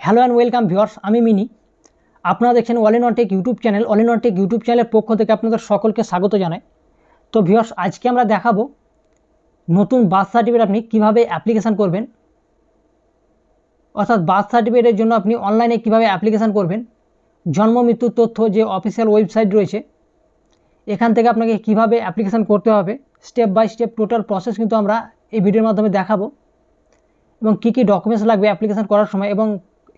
Hello and welcome viewers, আমি মিনি। আপনারা দেখছেন all in tech YouTube channel. All in tech YouTube চ্যানেলের পক্ষ থেকে আপনাদের সকলকে স্বাগত জানাই। তো ভিউয়ার্স, আজকে আমরা দেখাবো নতুন বার্থ সার্টিফিকেট আপনি কীভাবে অ্যাপ্লিকেশান করবেন। অর্থাৎ বার্থ সার্টিফিকেটের জন্য আপনি অনলাইনে কীভাবে অ্যাপ্লিকেশান করবেন। জন্ম মৃত্যুর তথ্য, যে অফিসিয়াল ওয়েবসাইট রয়েছে, এখান থেকে আপনাকে কীভাবে অ্যাপ্লিকেশান করতে হবে। Step by step total process কিন্তু আমরা এই ভিডিওর মাধ্যমে দেখাবো। এবং কী কী ডকুমেন্টস লাগবে অ্যাপ্লিকেশান করার সময় এবং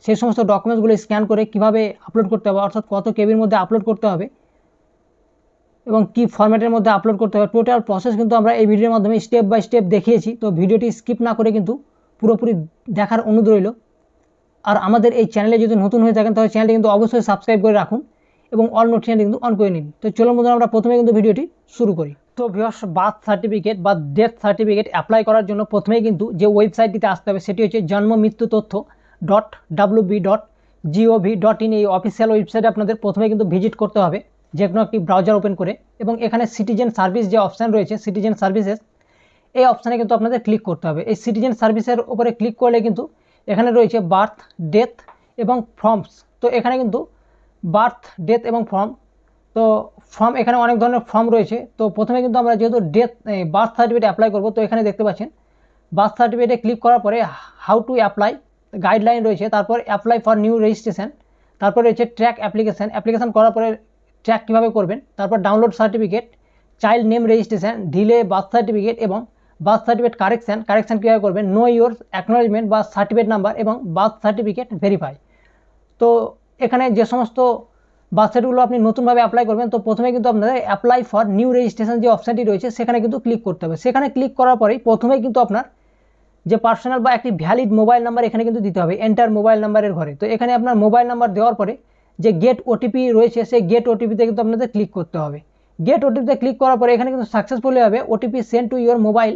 সেই সমস্ত ডকুমেন্টসগুলো স্ক্যান করে কীভাবে আপলোড করতে হবে, অর্থাৎ কত কেবির মধ্যে আপলোড করতে হবে এবং কি ফরম্যাটের মধ্যে আপলোড করতে হবে। টোটাল প্রসেস কিন্তু আমরা এই ভিডিওর মাধ্যমে স্টেপ বাই স্টেপ দেখিয়েছি। তো ভিডিওটি স্কিপ না করে কিন্তু পুরোপুরি দেখার অনুরোধ রইল। আর আমাদের এই চ্যানেলে যদি নতুন হয়ে থাকেন, তাহলে চ্যানেলটি কিন্তু অবশ্যই সাবস্ক্রাইব করে রাখুন এবং অল নোটিফিকেশনটি কিন্তু অন করে নিন। তো চলুন বন্ধুরা, আমরা প্রথমে কিন্তু ভিডিওটি শুরু করি। তো ভিওস বার্থ সার্টিফিকেট বা ডেথ সার্টিফিকেট অ্যাপ্লাই করার জন্য প্রথমেই কিন্তু যে ওয়েবসাইটটিতে আসতে হবে, সেটি হচ্ছে জন্ম, মৃত্যু, তথ্য। Dot W dot GOV dot in এই অফিসিয়াল ওয়েবসাইটে আপনাদের প্রথমে কিন্তু ভিজিট করতে হবে যে কোনো একটি ব্রাউজার ওপেন করে এবং এখানে সিটিজেন সার্ভিস যে অপশান রয়েছে সিটিজেন সার্ভিসেস এই অপশানে কিন্তু আপনাদের ক্লিক করতে হবে। এই সিটিজেন সার্ভিসের উপরে ক্লিক করলে কিন্তু এখানে রয়েছে বার্থ ডেথ এবং ফর্মস তো এখানে কিন্তু বার্থ ডেথ এবং ফর্ম তো ফর্ম এখানে অনেক ধরনের ফর্ম রয়েছে। তো প্রথমে কিন্তু আমরা যেহেতু ডেথ বার্থ সার্টিফিকেট অ্যাপ্লাই করব, তো এখানে দেখতে পাচ্ছেন বার্থ সার্টিফিকেটে ক্লিক করার পরে হাউ টু অ্যাপ্লাই গাইডলাইন রয়েছে, তারপর অ্যাপ্লাই ফর নিউ রেজিস্ট্রেশন তারপর রয়েছে ট্র্যাক অ্যাপ্লিকেশান অ্যাপ্লিকেশান করার পরে ট্র্যাক কীভাবে করবেন, তারপর download certificate child name registration delay birth certificate এবং বার্থ সার্টিফিকেট কারেকশান কারেকশান কীভাবে করবেন নো ইয়োর অ্যাকনোলজমেন্ট বা সার্টিফিকেট নাম্বার এবং বার্থ সার্টিফিকেট ভেরিফাই তো এখানে যে সমস্ত বার্থ সার্টিফিকেটগুলো আপনি নতুনভাবে অ্যাপ্লাই করবেন, তো প্রথমে কিন্তু আপনাদের অ্যাপ্লাই ফর নিউ রেজিস্ট্রেশন যে অপশানটি রয়েছে, সেখানে কিন্তু ক্লিক করতে হবে। সেখানে ক্লিক করার পরেই প্রথমেই কিন্তু আপনার যে পার্সোনাল বা একটি ভ্যালিড মোবাইল নাম্বার এখানে কিন্তু দিতে হবে এন্টার মোবাইল নাম্বারের ঘরে তো এখানে আপনার মোবাইল নাম্বার দেওয়ার পরে যে গেট ওটিপি রয়েছে সেই গেট ওটিপিতে কিন্তু আপনাদের ক্লিক করতে হবে গেট ওটিপিতে ক্লিক করার পরে এখানে কিন্তু সাকসেসফুলি হবে OTP send to your mobile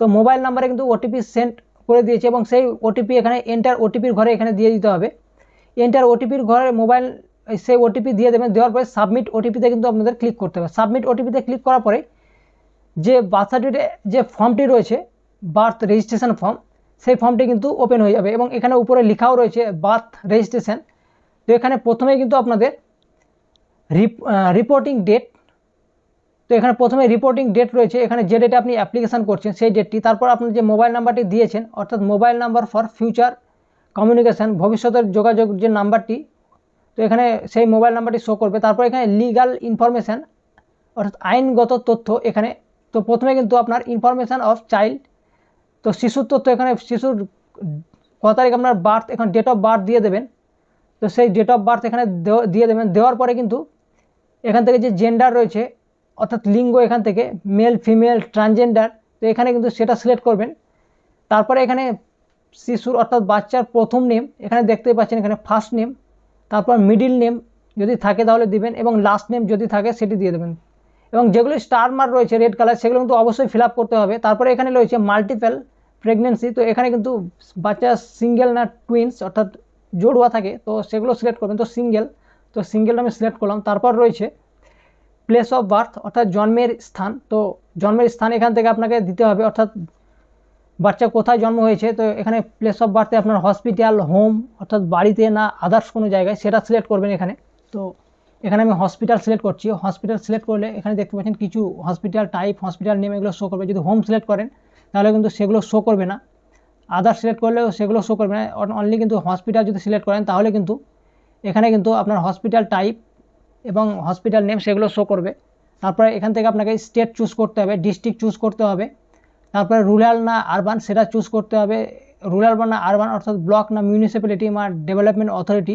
তো মোবাইল নাম্বারে কিন্তু ওটিপি সেন্ড করে দিয়েছে এবং সেই ওটিপি এখানে এন্টার ওটিপির ঘরে এখানে দিয়ে দিতে হবে এন্টার ওটিপির ঘরে মোবাইল সেই ওটিপি দিয়ে দেবেন দেওয়ার পরে সাবমিট ওটিপিতে কিন্তু আপনাদের ক্লিক করতে হবে সাবমিট ওটিপিতে ক্লিক করার পরে যে বার্থ সার্টিফিকেটে যে ফর্মটি রয়েছে বার্থ রেজিস্ট্রেশন ফর্ম সেই ফর্মটি কিন্তু ওপেন হয়ে যাবে এবং এখানে উপরে লেখাও রয়েছে বার্থ রেজিস্ট্রেশন তো এখানে প্রথমে কিন্তু আপনাদের রিপোর্টিং ডেট তো এখানে প্রথমে রিপোর্টিং ডেট রয়েছে। এখানে যে ডেটে আপনি অ্যাপ্লিকেশান করছেন, সেই ডেটটি তারপর আপনার যে মোবাইল নাম্বারটি দিয়েছেন, অর্থাৎ mobile number for future communication ভবিষ্যতের যোগাযোগ যে নাম্বারটি তো এখানে সেই মোবাইল নাম্বারটি শো করবে। তারপর এখানে লিগাল ইনফরমেশান অর্থাৎ আইনগত তথ্য এখানে। তো প্রথমে কিন্তু আপনার ইনফরমেশান অফ চাইল্ড তো শিশুর তথ্য এখানে, শিশুর ক তারিখ আপনার বার্থ এখানে ডেট অফ বার্থ দিয়ে দেবেন। তো সেই ডেট অফ বার্থ এখানে দিয়ে দেবেন। দেওয়ার পরে কিন্তু এখান থেকে যে জেন্ডার রয়েছে, অর্থাৎ লিঙ্গ এখান থেকে মেল ফিমেল ট্রান্সজেন্ডার তো এখানে কিন্তু সেটা সিলেক্ট করবেন। তারপরে এখানে শিশুর অর্থাৎ বাচ্চার প্রথম নেম এখানে দেখতে পাচ্ছেন এখানে ফার্স্ট নেম তারপর মিডিল নেম যদি থাকে তাহলে দিবেন, এবং লাস্ট নেম যদি থাকে সেটি দিয়ে দেবেন। এবং যেগুলো স্টার মার্ক রয়েছে রেড কালার সেগুলো কিন্তু অবশ্যই ফিল করতে হবে। তারপরে এখানে রয়েছে মাল্টিপল প্রেগনেন্সি তো এখানে কিন্তু বাচ্চা সিঙ্গেল না টুইন্স অর্থাৎ জোড়ুয়া থাকে, তো সেগুলো সিলেক্ট করবেন। তো সিঙ্গেল তো সিঙ্গেলটা আমি সিলেক্ট করলাম। তারপর রয়েছে প্লেস অফ বার্থ অর্থাৎ জন্মের স্থান। তো জন্মের স্থান এখান থেকে আপনাকে দিতে হবে, অর্থাৎ বাচ্চা কোথায় জন্ম হয়েছে, তো এখানে প্লেস অফ বার্থে আপনার হসপিটাল হোম অর্থাৎ বাড়িতে না আদার্স কোনো জায়গায়, সেটা সিলেক্ট করবেন এখানে। তো এখানে আমি হসপিটাল সিলেক্ট করছি। হসপিটাল সিলেক্ট করলে এখানে দেখতে পাচ্ছেন কিছু হসপিটাল টাইপ হসপিটাল নেম এগুলো শো করবে। যদি হোম সিলেক্ট করেন, তাহলে কিন্তু সেগুলো শো করবে না। আদার সিলেক্ট করলেও সেগুলো শো করবে না। অনলি কিন্তু হসপিটাল যদি সিলেক্ট করেন, তাহলে কিন্তু এখানে কিন্তু আপনার হসপিটাল টাইপ এবং হসপিটাল নেম সেগুলো শো করবে। তারপরে এখান থেকে আপনাকে স্টেট চুজ করতে হবে ডিস্ট্রিক্ট চুজ করতে হবে। তারপরে রুরাল না আরবান সেটা চুজ করতে হবে। রুরাল বা না আরবান অর্থাৎ ব্লক না মিউনিসিপ্যালিটি বা ডেভেলপমেন্ট অথরিটি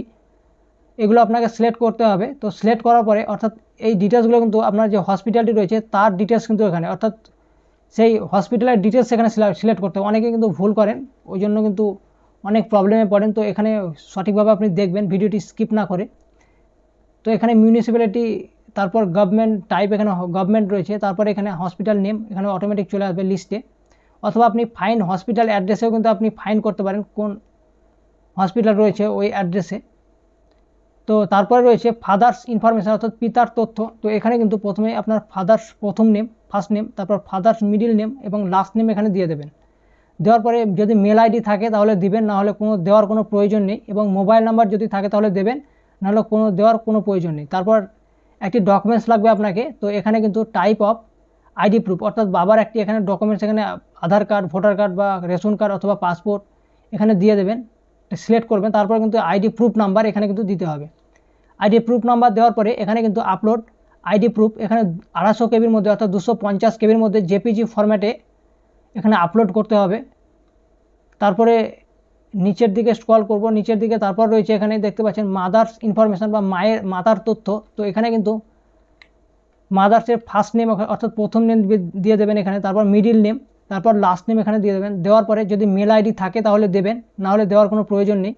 এগুলো আপনাকে সিলেক্ট করতে হবে। তো সিলেক্ট করার পরে, অর্থাৎ এই ডিটেলসগুলো কিন্তু আপনার যে হসপিটালটি রয়েছে, তার ডিটেলস কিন্তু এখানে। অর্থাৎ সেই হসপিটালের ডিটেলস এখানে সিলেক্ট করতে হবে। অনেকে কিন্তু ভুল করেন, ওই জন্য কিন্তু অনেক প্রবলেমে পড়েন। তো এখানে সঠিকভাবে আপনি দেখবেন, ভিডিওটি স্কিপ না করে। তো এখানে মিউনিসিপ্যালিটি তারপর গভর্নমেন্ট টাইপ এখানে গভর্নমেন্ট রয়েছে। তারপর এখানে হসপিটাল নেম এখানে অটোমেটিক চলে আসবে লিস্টে অথবা আপনি ফাইন হসপিটাল অ্যাড্রেসেও কিন্তু আপনি ফাইন করতে পারেন, কোন হসপিটাল রয়েছে ওই অ্যাড্রেসে তো তারপরে রয়েছে ফাদার্স ইনফরমেশান অর্থাৎ পিতার তথ্য। তো এখানে কিন্তু প্রথমে আপনার ফাদার্স প্রথম নেম ফার্স্ট নেম তারপর ফাদার্স মিডিল নেম এবং লাস্ট নেম এখানে দিয়ে দেবেন। দেওয়ার পরে যদি মেল আইডি থাকে তাহলে দিবেন, না হলে কোনো দেওয়ার কোনো প্রয়োজন নেই এবং মোবাইল নাম্বার যদি থাকে তাহলে দেবেন নাহলে কোনো দেওয়ার কোনো প্রয়োজন নেই। তারপর একটি ডকুমেন্টস লাগবে আপনাকে, তো এখানে কিন্তু টাইপ অফ আইডি প্রুফ অর্থাৎ বাবার একটি এখানে ডকুমেন্টস এখানে আধার কার্ড ভোটার কার্ড বা রেশন কার্ড অথবা পাসপোর্ট এখানে দিয়ে দেবেন। সিলেক্ট করবেন, তারপর কিন্তু আইডি প্রুফ নাম্বার এখানে কিন্তু দিতে হবে। আইডি প্রুফ নাম্বার দেওয়ার পরে এখানে কিন্তু আপলোড আইডি প্রুফ এখানে আড়াইশো কেবির মধ্যে অর্থাৎ দুশো পঞ্চাশ কেবির মধ্যে জেপিজি ফরম্যাটে এখানে আপলোড করতে হবে। তারপরে নিচের দিকে স্ক্রল করব, নিচের দিকে তারপর রয়েছে এখানে দেখতে পাচ্ছেন মাদার্স ইনফরমেশান বা মায়ের, মাতার তথ্য। তো এখানে কিন্তু মাদার্সের ফার্স্ট নেম অর্থাৎ প্রথম নেম দিয়ে দেবেন এখানে, তারপর মিডিল নেম তারপর লাস্ট নেম এখানে দিয়ে দেবেন। দেওয়ার পরে যদি মেল আইডি থাকে তাহলে দেবেন, না হলে দেওয়ার কোনো প্রয়োজন নেই।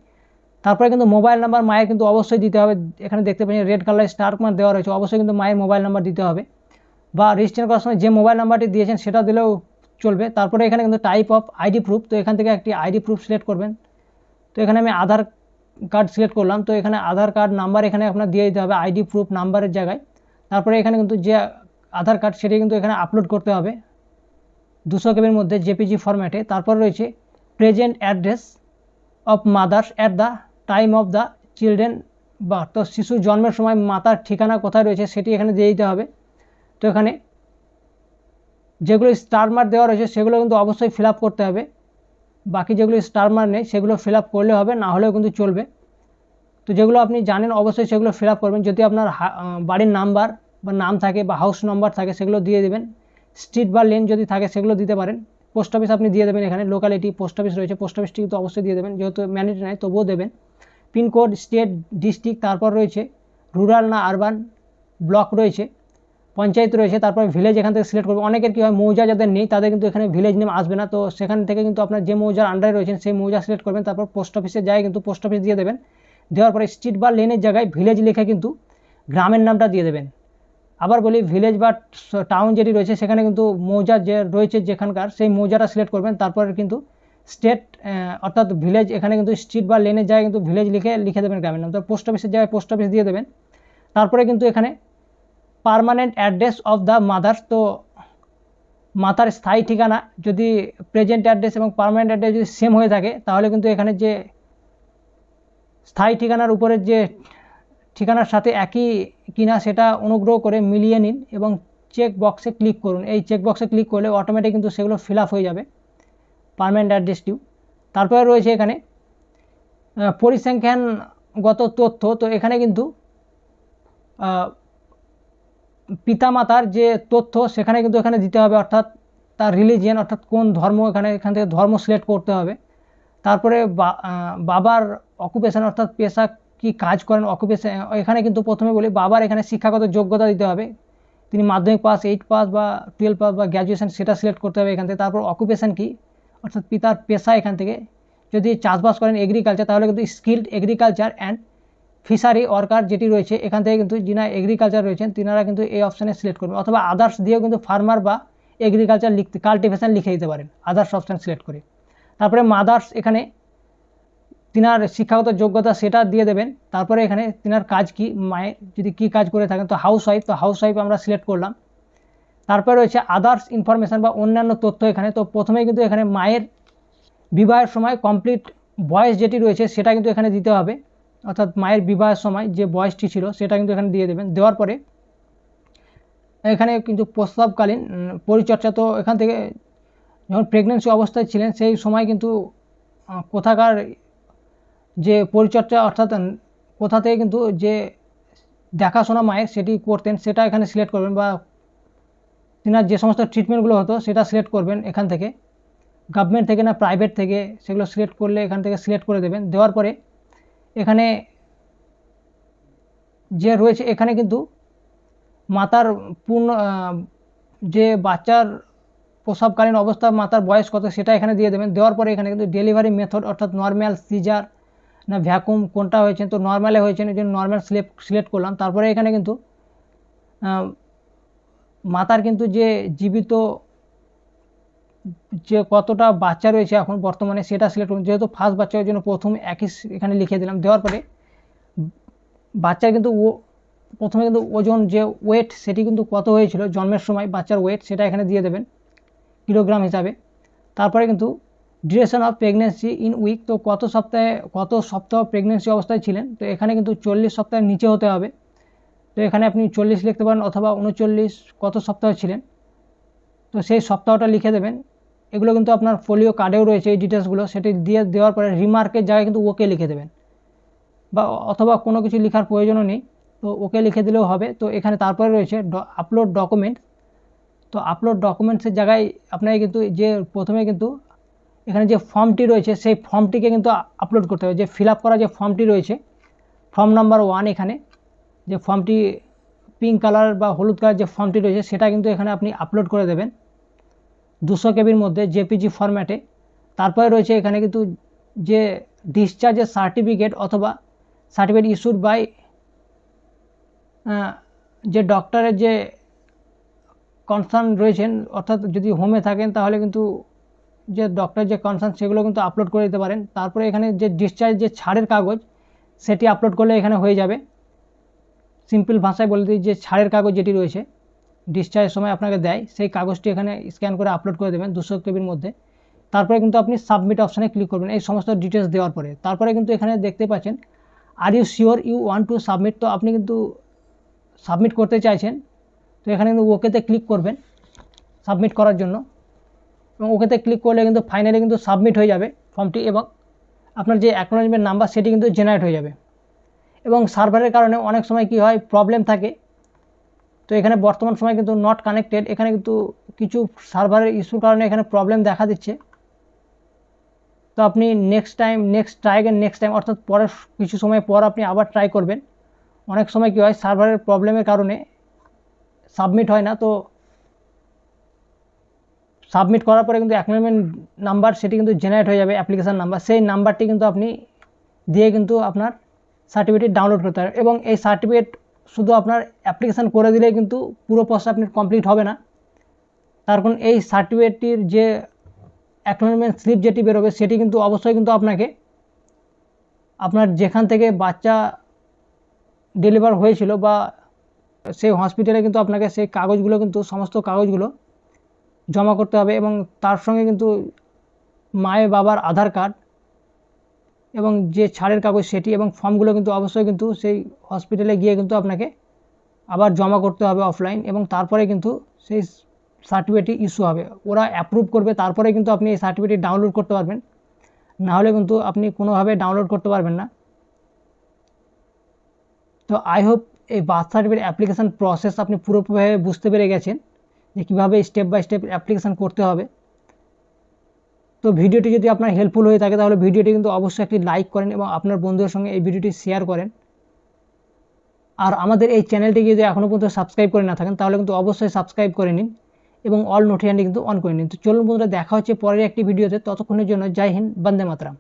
তারপরে কিন্তু মোবাইল নাম্বার মায়ের কিন্তু অবশ্যই দিতে হবে। এখানে দেখতে পাচ্ছেন রেড কালার স্টার মার্ক দেওয়া রয়েছে, অবশ্যই কিন্তু মায়ের মোবাইল নাম্বার দিতে হবে। বা রেজিস্ট্রেশন করার সময় যে মোবাইল নাম্বারটি দিয়েছেন সেটা দিলেও চলবে। তারপরে এখানে কিন্তু টাইপ অফ আইডি প্রুফ তো এখান থেকে একটি আইডি প্রুফ সিলেক্ট করবেন। তো এখানে আমি আধার কার্ড সিলেক্ট করলাম। তো এখানে আধার কার্ড নাম্বার এখানে আপনার দিয়ে দিতে হবে আইডি প্রুফ নাম্বারের জায়গায়। তারপরে এখানে কিন্তু যে আধার কার্ড সেটি কিন্তু এখানে আপলোড করতে হবে। দুশো কেবির মধ্যে জেপিজি ফরম্যাটে তারপর রয়েছে present address of mother's at the time of the children বা তো শিশুর জন্মের সময় মাতার ঠিকানা কোথায় রয়েছে সেটি এখানে দিয়ে দিতে হবে। তো এখানে যেগুলো স্টার মার্ক দেওয়া রয়েছে সেগুলো কিন্তু অবশ্যই ফিল করতে হবে। বাকি যেগুলো স্টার মার্ক নেই সেগুলো ফিল করলে হবে, না হলেও কিন্তু চলবে। তো যেগুলো আপনি জানেন অবশ্যই সেগুলো ফিল করবেন। যদি আপনার বাড়ির নাম্বার বা নাম থাকে বা হাউস নাম্বার থাকে সেগুলো দিয়ে দেবেন। স্ট্রিট বা লেন যদি থাকে সেগুলো দিতে পারেন। পোস্ট অফিস আপনি দিয়ে দেবেন এখানে লোকালিটি পোস্ট অফিস রয়েছে পোস্ট অফিসটি কিন্তু অবশ্যই দিয়ে দেবেন, যেহেতু ম্যানেজ নাই, তবুও দেবেন। পিনকোড স্টেট ডিস্ট্রিক্ট তারপর রয়েছে রুরাল না আরবান ব্লক রয়েছে, পঞ্চায়েত রয়েছে, তারপর ভিলেজ এখান থেকে সিলেক্ট করবে অনেকের কী হয়, মৌজা যাদের নেই, তাদের কিন্তু এখানে ভিলেজ নেম আসবে না, তো সেখান থেকে কিন্তু আপনার যে মৌজার আন্ডারে রয়েছেন, সেই মৌজা সিলেক্ট করবেন, তারপর পোস্ট অফিসে যায় কিন্তু পোস্ট অফিস দিয়ে দেবেন। দেওয়ার পরে স্ট্রিট বা লেনের জায়গায় ভিলেজ লিখে কিন্তু গ্রামের নামটা দিয়ে দেবেন। আবার বলি ভিলেজ বা টাউন যেটি রয়েছে, সেখানে কিন্তু মৌজা যে রয়েছে যেখানকার, সেই মৌজাটা সিলেক্ট করবেন। তারপরে কিন্তু স্টেট অর্থাৎ ভিলেজ এখানে কিন্তু স্ট্রিট বা লেনের জায়গায় কিন্তু ভিলেজ লিখে লিখে দেবেন গ্রামের নাম। তো পোস্ট অফিসের জায়গায় পোস্ট অফিস দিয়ে দেবেন। তারপরে কিন্তু এখানে permanent address of the mother's তো মাতার স্থায়ী ঠিকানা, যদি প্রেজেন্ট অ্যাড্রেস এবং পারমানেন্ট অ্যাড্রেস যদি সেম হয়ে থাকে, তাহলে কিন্তু এখানে যে স্থায়ী ঠিকানার উপরের যে ঠিকানার সাথে একই কিনা সেটা অনুগ্রহ করে মিলিয়ে নিন এবং চেক বক্সে ক্লিক করুন। এই চেক বক্সে ক্লিক করলে অটোমেটিক কিন্তু সেগুলো ফিল হয়ে যাবে। পারমানেন্ট অ্যাড্রেসটিও তারপরে রয়েছে এখানে পরিসংখ্যানগত তথ্য। তো এখানে কিন্তু পিতামাতার যে তথ্য, সেখানে কিন্তু এখানে দিতে হবে। অর্থাৎ তার রিলিজিয়ান অর্থাৎ কোন ধর্ম, এখানে, এখান থেকে ধর্ম সিলেক্ট করতে হবে। তারপরে বাবার অকুপেশন অর্থাৎ পেশা কি কাজ করেন অকুপেশন এখানে কিন্তু প্রথমে বলি, বাবার এখানে শিক্ষাগত যোগ্যতা দিতে হবে। তিনি মাধ্যমিক পাস এইট পাস বা টুয়েলভ পাস বা গ্র্যাজুয়েশন সেটা সিলেক্ট করতে হবে এখান থেকে। তারপর অকুপেশন কি? অর্থাৎ পিতার পেশা এখান থেকে। যদি চাষবাস করেন এগ্রিকালচার তাহলে কিন্তু skilled agriculture and fishery worker যেটি রয়েছে, এখান থেকে কিন্তু যিনা এগ্রিকালচার রয়েছেন, তিনারা কিন্তু এই অপশানে সিলেক্ট করবেন। অথবা আদার্স দিয়েও কিন্তু ফার্মার বা এগ্রিকালচার লিখতে কাল্টিভেশন লিখে দিতে পারেন আদার্স অপশান সিলেক্ট করে। তারপরে মাদার্স এখানে তিনার শিক্ষাগত যোগ্যতা সেটা দিয়ে দেবেন। তারপরে এখানে তিনার কাজ কি, মায়ের যদি কি কাজ করে থাকেন, তো হাউস ওয়াইফ তো হাউস ওয়াইফ আমরা সিলেক্ট করলাম। তারপরে রয়েছে আদার্স ইনফরমেশান বা অন্যান্য তথ্য এখানে। তো প্রথমে কিন্তু এখানে মায়ের বিবাহের সময় কমপ্লিট বয়স যেটি রয়েছে, সেটা কিন্তু এখানে দিতে হবে। অর্থাৎ মায়ের বিবাহের সময় যে বয়সটি ছিল, সেটা কিন্তু এখানে দিয়ে দেবেন। দেওয়ার পরে এখানে কিন্তু প্রস্তাবকালীন পরিচর্যা। তো এখান থেকে যখন প্রেগনেন্সি অবস্থায় ছিলেন, সেই সময় কিন্তু কোথাকার যে পরিচর্যা অর্থাৎ কোথা থেকে কিন্তু যে দেখাশোনা মায়ের সেটি করতেন, সেটা এখানে সিলেক্ট করবেন বা তিনার যে সমস্ত ট্রিটমেন্টগুলো হতো, সেটা সিলেক্ট করবেন এখান থেকে। গভর্নমেন্ট থেকে না প্রাইভেট থেকে সেগুলো সিলেক্ট করলে এখান থেকে সিলেক্ট করে দেবেন। দেওয়ার পরে এখানে যে রয়েছে, এখানে কিন্তু মাতার পূর্ণ যে বাচ্চার প্রসবকালীন অবস্থা, মাতার বয়স কত, সেটা এখানে দিয়ে দেবেন। দেওয়ার পরে এখানে কিন্তু ডেলিভারি মেথড অর্থাৎ নর্ম্যাল সিজার না ভ্যাকুম কোনটা হয়েছে? তো নর্ম্যালে হয়েছে এই জন্য নর্ম্যাল সিলেক্ট সিলেক্ট করলাম। তারপরে এখানে কিন্তু মাতার কিন্তু যে জীবিত, যে কতটা বাচ্চা রয়েছে এখন বর্তমানে, সেটা সিলেক্ট করুন যেহেতু ফার্স্ট বাচ্চার জন্য প্রথম একই এখানে লিখে দিলাম। দেওয়ার পরে, বাচ্চার কিন্তু ও, প্রথমে কিন্তু ওজন যে ওয়েট সেটি কিন্তু কত হয়েছিল, জন্মের সময় বাচ্চার ওয়েট সেটা এখানে দিয়ে দেবেন কিলোগ্রাম হিসাবে। তারপরে কিন্তু duration of pregnancy in week তো কত সপ্তাহে, কত সপ্তাহ প্রেগনেন্সি অবস্থায় ছিলেন? তো এখানে কিন্তু চল্লিশ সপ্তাহের নিচে হতে হবে। তো এখানে আপনি চল্লিশ লিখতে পারেন অথবা উনচল্লিশ কত সপ্তাহ ছিলেন। তো সেই সপ্তাহটা লিখে দেবেন। এগুলো কিন্তু আপনার ফোলিও কার্ডেও রয়েছে এই ডিটেলসগুলো সেটি দিয়ে দেওয়ার পরে রিমার্কের জায়গায় কিন্তু ওকে লিখে দেবেন। বা অথবা কোনো কিছু লেখার প্রয়োজনও নেই। তো ওকে লিখে দিলেও হবে। তো এখানে তারপরে রয়েছে আপলোড ডকুমেন্ট তো আপলোড ডকুমেন্টসের জায়গায় আপনাকে কিন্তু যে প্রথমে কিন্তু এখানে যে ফর্মটি রয়েছে, সেই ফর্মটিকে কিন্তু আপলোড করতে হবে। যে ফিল করা যে ফর্মটি রয়েছে ফর্ম নাম্বার ওয়ান এখানে, যে ফর্মটি পিঙ্ক কালার বা হলুদ কালার যে ফর্মটি রয়েছে, সেটা কিন্তু এখানে আপনি আপলোড করে দেবেন দুশো কেবির মধ্যে জেপিজি ফরম্যাটে তারপরে রয়েছে এখানে কিন্তু যে ডিসচার্জের সার্টিফিকেট অথবা সার্টিফিকেট ইস্যুড বাই যে ডক্টরের যে কনসার্ন রয়েছেন, অর্থাৎ যদি হোমে থাকেন, তাহলে কিন্তু যে ডক্টর যে কনসার্ন সেগুলো কিন্তু আপলোড করে দিতে পারেন। তারপরে এখানে যে ডিসচার্জ যে ছাড়ের কাগজ, সেটি আপলোড করলে এখানে হয়ে যাবে। সিম্পল ভাষায় বলে দিই যে ছাড়ের কাগজ যেটি রয়েছে ডিসচার্জের সময় আপনাকে দেয়, সেই কাগজটি এখানে স্ক্যান করে আপলোড করে দেবেন দুশো কেবির মধ্যে। তারপরে কিন্তু আপনি সাবমিট অপশানে ক্লিক করবেন, এই সমস্ত ডিটেলস দেওয়ার পরে। তারপরে কিন্তু এখানে দেখতে পাচ্ছেন are you sure you want to submit তো আপনি কিন্তু সাবমিট করতে চাইছেন, তো এখানে কিন্তু ওকেতে ক্লিক করবেন সাবমিট করার জন্য। এবং ওকেতে ক্লিক করলে কিন্তু ফাইনালি কিন্তু সাবমিট হয়ে যাবে ফর্মটি এবং আপনার যে অ্যাকনোলজমেন্ট নাম্বার সেটি কিন্তু জেনারেট হয়ে যাবে। এবং সার্ভারের কারণে অনেক সময় কি হয় প্রবলেম থাকে। তো এখানে বর্তমান সময় কিন্তু নট কানেক্টেড এখানে কিন্তু কিছু সার্ভারের ইস্যুর কারণে এখানে প্রবলেম দেখা দিচ্ছে। তো আপনি next time next try next time অর্থাৎ পরের কিছু সময় পর আপনি আবার ট্রাই করবেন। অনেক সময় কী হয় সার্ভারের প্রবলেমের কারণে সাবমিট হয় না। তো সাবমিট করার পরে কিন্তু অ্যাকনোলজমেন্ট নাম্বার সেটি কিন্তু জেনারেট হয়ে যাবে অ্যাপ্লিকেশান নাম্বার সেই নাম্বারটি কিন্তু আপনি দিয়ে কিন্তু আপনার সার্টিফিকেট ডাউনলোড করতে পারেন এবং এই সার্টিফিকেট শুধু আপনার অ্যাপ্লিকেশান করে দিলেই কিন্তু পুরো প্রসেস আপনার কমপ্লিট হবে না। তার কারণ এই সার্টিফিকেটটির যে অ্যাকনোলজমেন্ট স্লিপ যেটি বেরোবে সেটি কিন্তু অবশ্যই কিন্তু আপনাকে আপনার যেখান থেকে বাচ্চা ডেলিভার হয়েছিল বা সেই হসপিটালে কিন্তু আপনাকে সেই কাগজগুলো কিন্তু, সমস্ত কাগজগুলো জমা করতে হবে এবং তার সঙ্গে কিন্তু মায়ের বাবার আধার কার্ড এবং যে ছাড়ের কাগজ সেটি এবং ফর্মগুলো কিন্তু অবশ্যই কিন্তু সেই হসপিটালে গিয়ে কিন্তু আপনাকে আবার জমা করতে হবে অফলাইন এবং তারপরে কিন্তু সেই সার্টিফিকেটটি ইস্যু হবে। ওরা অ্যাপ্রুভ করবে, তারপরে কিন্তু আপনি এই সার্টিফিকেট ডাউনলোড করতে পারবেন। নাহলে কিন্তু আপনি কোনোভাবে ডাউনলোড করতে পারবেন না। তো আই হোপ এই বার্থ সার্টিফিকেট অ্যাপ্লিকেশান প্রসেস আপনি পুরোপুরিভাবে বুঝতে পেরে গেছেন। যে কীভাবে স্টেপ বাই স্টেপ অ্যাপ্লিকেশান করতে হবে। তো ভিডিওটি যদি আপনার হেল্পফুল হয়ে থাকে, তাহলে ভিডিওটি কিন্তু অবশ্যই একটি লাইক করেন এবং আপনার বন্ধুদের সঙ্গে এই ভিডিওটি শেয়ার করেন। আর আমাদের এই চ্যানেলটিকে যদি এখনও পর্যন্ত সাবস্ক্রাইব করে না থাকেন, তাহলে কিন্তু অবশ্যই সাবস্ক্রাইব করে নিন এবং অল নোটিফিকেশনটি কিন্তু অন করে নিন। তো চলুন বন্ধুরা, দেখা হচ্ছে পরের একটি ভিডিওতে। ততক্ষণের জন্য জয় হিন্দ, বন্দে মাতরাম।